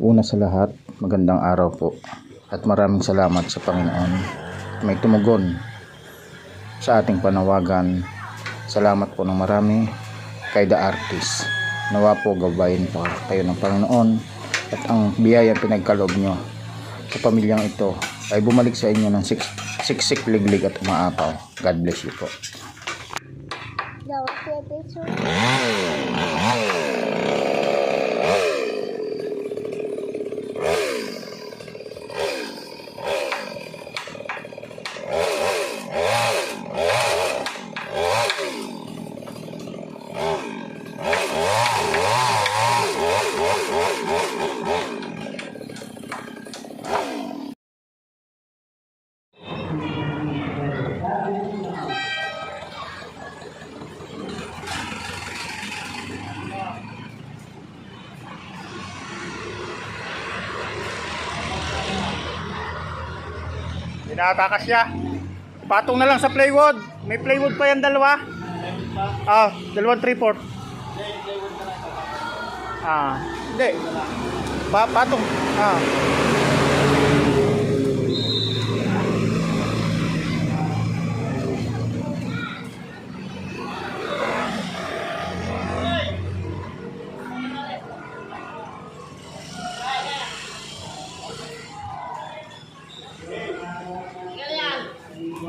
Una sa lahat, magandang araw po at maraming salamat sa Panginoon. May tumugon sa ating panawagan. Salamat po ng marami kay The Artist. Nawa po gabayin pa kayo ng Panginoon at ang biyaya pinagkaloob nyo sa pamilyang ito ay bumalik sa inyo ng sik siksik liglig at umaapaw. God bless you po. Picture. Tinatakas siya. Patong na lang sa plywood. May plywood pa yan dalawa. Ah, dalawang 3 4 Ah, hindi. Pa patong. Ah.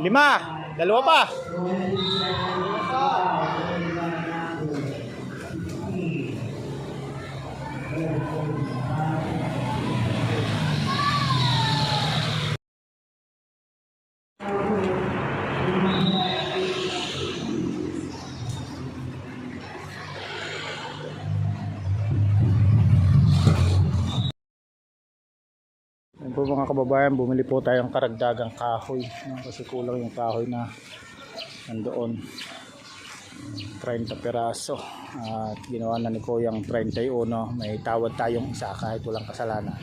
Lima. Dalawa pa. Ayun po mga kababayan, bumili po tayong karagdagang kahoy. no? Kasi kulang yung kahoy na nandoon. 30 peraso. At ginawa na ni Kuyang 31. May tawad tayong isa kahit walang kasalanan.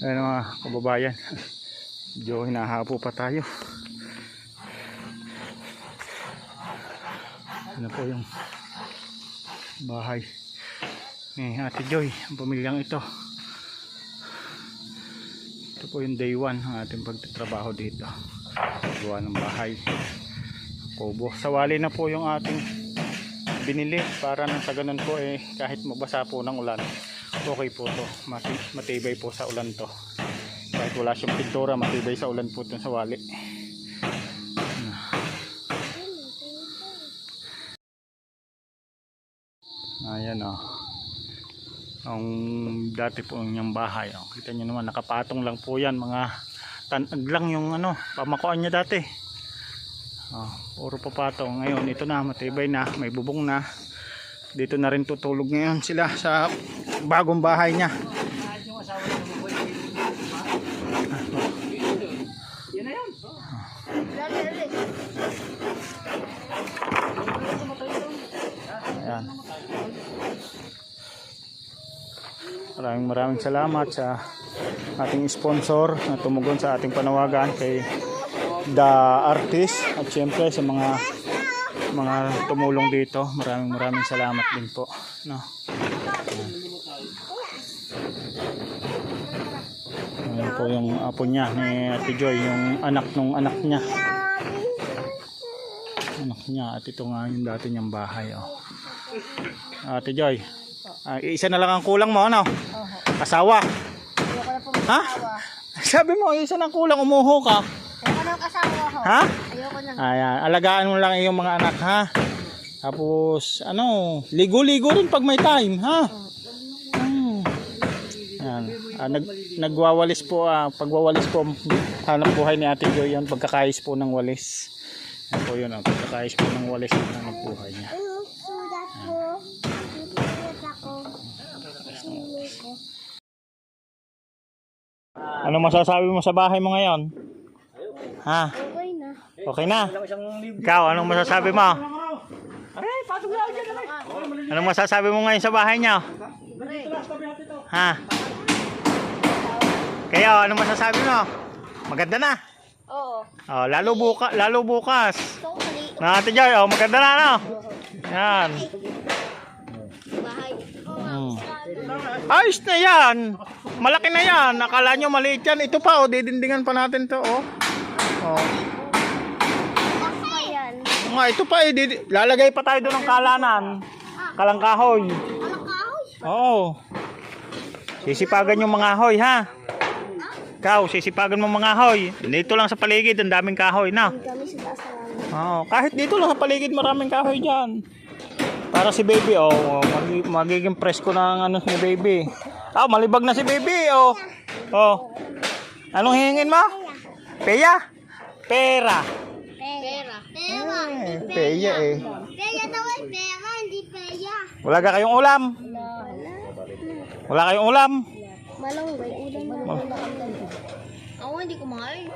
Ayun mga kababayan. Medyo hinahapo pa tayo. Ano po yung bahay ni Ate Joy, ang pamilyang ito. Ito po yung day 1 ng ating pagtatrabaho dito. Gawa ng bahay. Kubo. Sawali na po yung ating binili para nang sa ganun po eh kahit mabasa po ng ulan okay po to Mati- matibay po sa ulan to kahit wala siyang pintura matibay sa ulan po itong sawali Ayan o. Ang dati po niyang bahay. Oh. Kita niyo naman, nakapatong lang po yan. Mga tanag lang yung ano, pamakuan niya dati. Oh, puro papatong. Ngayon, ito na, matibay na, may bubong na. Dito na rin tutulog ngayon sila sa bagong bahay niya. Ayan. Maraming maraming salamat sa ating sponsor na tumugon sa ating panawagan kay The Artist at syempre sa mga mga tumulong dito. Maraming maraming salamat din po. No. Ayan po yung apo niya ni Ate Joy, yung anak nung anak niya. Anak niya at ito nga yung dati niyang bahay. Oh. Ate Joy, ah, isa na lang ang kulang mo, ano? Asawa. Ayoko na pong Ha? asawa. Sabi mo, isa na kulang, umuho ka. Ayoko na asawa ho. Ha? Ayoko na. Ayan, alagaan mo lang yung mga anak, ha? Tapos, ano, ligo-ligo rin pag may time, ha? Hmm. Yan. Ah, nag, nagwawalis po, ah, pagwawalis po, hanap buhay ni Ate Joy yan, pagkakayos po ng walis. Yan po yun, ah, pagkakayos po ng walis ang hanap buhay niya. Ano, sulat ko. Sulat ako. Sulat ko. Ano masasabi mo sa bahay mo ngayon? Ha? Okay na. Okay na? Ikaw, anong masasabi mo? Anong masasabi mo ngayon sa bahay niyo? Ha? Kayo, anong masasabi mo? Maganda na. Oo. Oh, lalo buka, lalo bukas. Na Ate Joy, oh, maganda na, no? Yan. Ayos na yan. Malaki na yan. Akala nyo maliit yan. Ito pa, oh, didindingan pa natin to, oh. Oh. Nga, ito pa, eh. Didi- lalagay pa tayo doon ng kalanan. Kalangkahoy. Anak kahoy. Oo. Sisipagan yung mga hoy, ha? Ikaw, sisipagan mo mga hoy. Dito lang sa paligid, ang daming kahoy na. Oo, kahit dito lang sa paligid, maraming kahoy dyan. Para si baby, oh, mag- magiging presko ng ano ni baby. Ah, malibag na si baby, oh. Oh. Anong hihingin mo? Peya? Pera. Pera. Pera. Eh, peya eh. Pera daw ay pera, hindi pera. Wala ka kayong ulam? Wala kayong ulam? Malunggay, ulam. Ako hindi kumain.